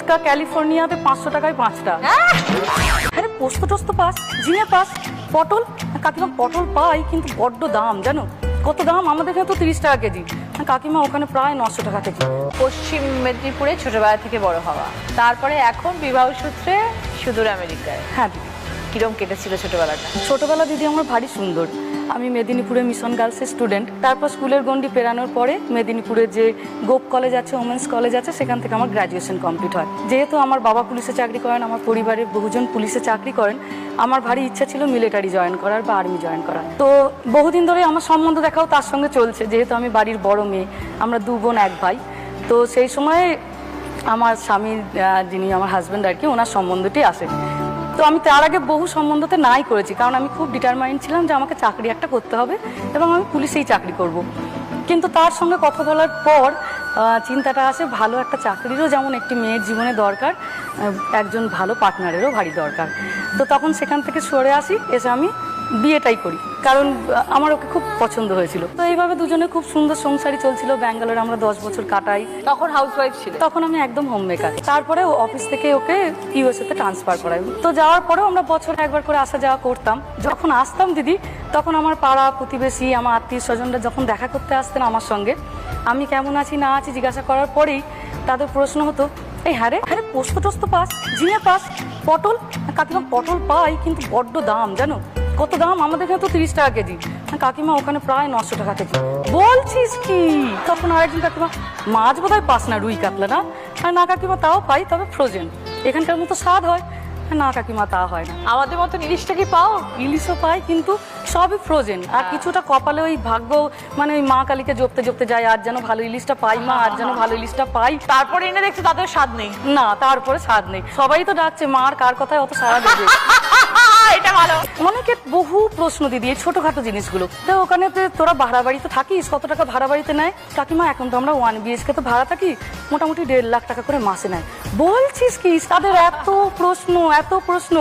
ফুচকা ক্যালিফোর্নিয়াতে পাঁচশো টাকায় পাঁচটা। আরে পোস্ত টোস্ত পাস ঝিঙে পাস পটল? কাকিমা পটল পাই কিন্তু বড্ড দাম জানো? কত দাম? আমাদের এখানে তো তিরিশ টাকা কেজি। কাকিমা ওখানে প্রায় নশো টাকা কেজি। পশ্চিম মেদিনীপুরে ছোটবেলা থেকে বড় হওয়া। তারপরে এখন বিবাহ সূত্রে সুদূর আমেরিকায়। হ্যাঁ কিরম কেটেছিল ছোটবেলাটা? ছোটবেলা দিদি আমার ভারী সুন্দর। আমি মেদিনীপুরে মিশন গার্লসের স্টুডেন্ট তারপর স্কুলের গন্ডি পেরানোর পরে মেদিনীপুরে যে গোপ কলেজ আছে ওমেন্স কলেজ আছে, সেখান থেকে আমার গ্র্যাজুয়েশন কমপ্লিট হয়। যেহেতু আমার বাবা পুলিশে চাকরি করেন, আমার পরিবারের বহুজন পুলিশে চাকরি করেন, আমার ভারী ইচ্ছা ছিল মিলিটারি জয়েন করার বা আর্মি জয়েন করার। তো বহুদিন ধরে আমার সম্বন্ধ দেখাও তার সঙ্গে চলছে, যেহেতু আমি বাড়ির বড় মেয়ে, আমরা দু বোন, এক ভাই। তো সেই সময় আমার স্বামী যিনি আমার হাজব্যান্ড আর কি, ওনার সম্বন্ধটি আসে। তো আমি তার আগে বহু সম্বন্ধতে নাই করেছি, কারণ আমি খুব ডিটারমাইন্ড ছিলাম যে আমাকে চাকরি একটা করতে হবে এবং আমি পুলিশেই চাকরি করব। কিন্তু তার সঙ্গে কথা বলার পর চিন্তাটা আসে ভালো একটা চাকরিরও যেমন একটি মেয়ের জীবনে দরকার একজন ভালো পার্টনারেরও ভারী দরকার তো তখন সেখান থেকে সরে আসি, এসে আমি বিয়েটাই করি। কারণ আমার ওকে খুব পছন্দ হয়েছিল। তো এইভাবে দুজনে খুব সুন্দর সংসারই চলছিল। ব্যাঙ্গালোরে আমরা দশ বছর কাটাই। তখন হাউসওয়াইফ ছিল? তখন আমি একদম হোম মেকার তারপরে অফিস থেকে ওকে ইউএসএ তে ট্রান্সফার করাই। তো যাওয়ার পরেও আমরা বছরে একবার করে আসা যাওয়া করতাম। যখন আসতাম দিদি তখন আমার পাড়া প্রতিবেশী আমার আত্মীয় স্বজনরা যখন দেখা করতে আসতেন আমার সঙ্গে আমি কেমন আছি না আছি জিজ্ঞাসা করার পরেই তাদের প্রশ্ন হতো এই হ্যাঁ রে হ্যাঁ পোস্ত টোস্ত পাস ঝিঙে পাস পটল? কাকিমা পটল পাই কিন্তু বড্ড দাম জানো? কত দাম? আমাদের এখানে তো তিরিশ টাকা কেজি। কাকিমা ওখানে প্রায় নশো টাকা কেজি। বলছিস কি? তখন আরেকজন কাকিমা মাছ বোধহয় পাস না রুই কাতলা না? আর না কাকিমা তাও পাই তবে ফ্রোজেন। এখানকার মতো স্বাদ হয়? না কাকিমা তা হয় না। আমাদের মতো ইলিশটা কি পাও? ইলিশও পাই কিন্তু সবই ফ্রোজেন। আর কিছুটা কপালে ওই ভাগ্য মানে ওই মা কালীকে জপতে জপতে যায় আর যেন ভালো ইলিশটা পাই মা আর যেন ভালো ইলিশটা পাই। তারপরে এনে দেখছ তাদের স্বাদ নেই। না তারপরে স্বাদ নেই। সবাই তো ডাকছে মার কার কথায় অত সারা দেবে? এটা ভালো। অনেকে বহু প্রশ্ন দিদি এই ছোটখাটো জিনিসগুলো। তো ওখানে তোরা ভাড়া বাড়িতে থাকিস, কত টাকা ভাড়া বাড়িতে নেয়? কাকিমা, এখন তো আমরা ওয়ান বিএসকে তো ভাড়া থাকি। মোটামুটি দেড় লাখ টাকা করে মাসে নেয়। বলছিস কি তাদের এত প্রশ্ন এত প্রশ্ন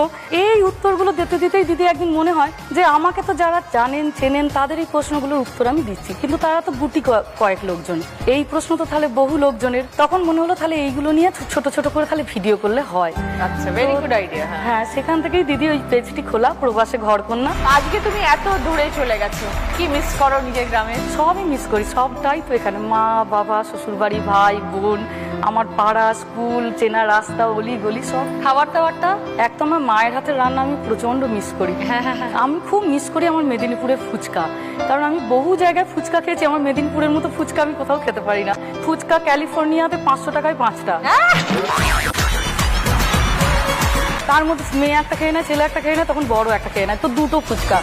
এই উত্তরগুলো দিতে দিতেই দিদি একদিন মনে হয় যে আমাকে তো যারা জানেন চেনেন তাদের এই প্রশ্নগুলোর উত্তর আমি দিচ্ছি। কিন্তু তারা তো গুটি কয়েক লোকজন। এই প্রশ্ন তো তাহলে বহু লোকজনের। তখন মনে হলো তাহলে এইগুলো নিয়ে ছোট ছোট করে তাহলে ভিডিও করলে হয়। আচ্ছা ভেরি গুড আইডিয়া হ্যাঁ। সেখান থেকেই দিদি ওই পেজটি খোলা প্রবাসে ঘর কন্যা আজকে তুমি এত দূরে চলে গেছো কি মিস করো নিজের গ্রামে? সবই মিস করি সবটাই তো এখানে। মা বাবা শ্বশুরবাড়ি ভাই বোন আমার পাড়া স্কুল চেনা রাস্তা অলি গলি সব খাবার দাবারটা একদম আমার মায়ের হাতের রান্না আমি প্রচণ্ড মিস করি। হ্যাঁ হ্যাঁ হ্যাঁ। আমি খুব মিস করি আমার মেদিনীপুরের ফুচকা। কারণ আমি বহু জায়গায় ফুচকা খেয়েছি আমার মেদিনীপুরের মতো ফুচকা আমি কোথাও খেতে পারি না। ফুচকা ক্যালিফোর্নিয়াতে পাঁচশো টাকায় পাঁচটা। তার মধ্যে মেয়ে একটা খেয়ে না ছেলে একটা খেয়ে না তখন বড় একটা খেয়ে নেয়। তো দুটো ফুচকা।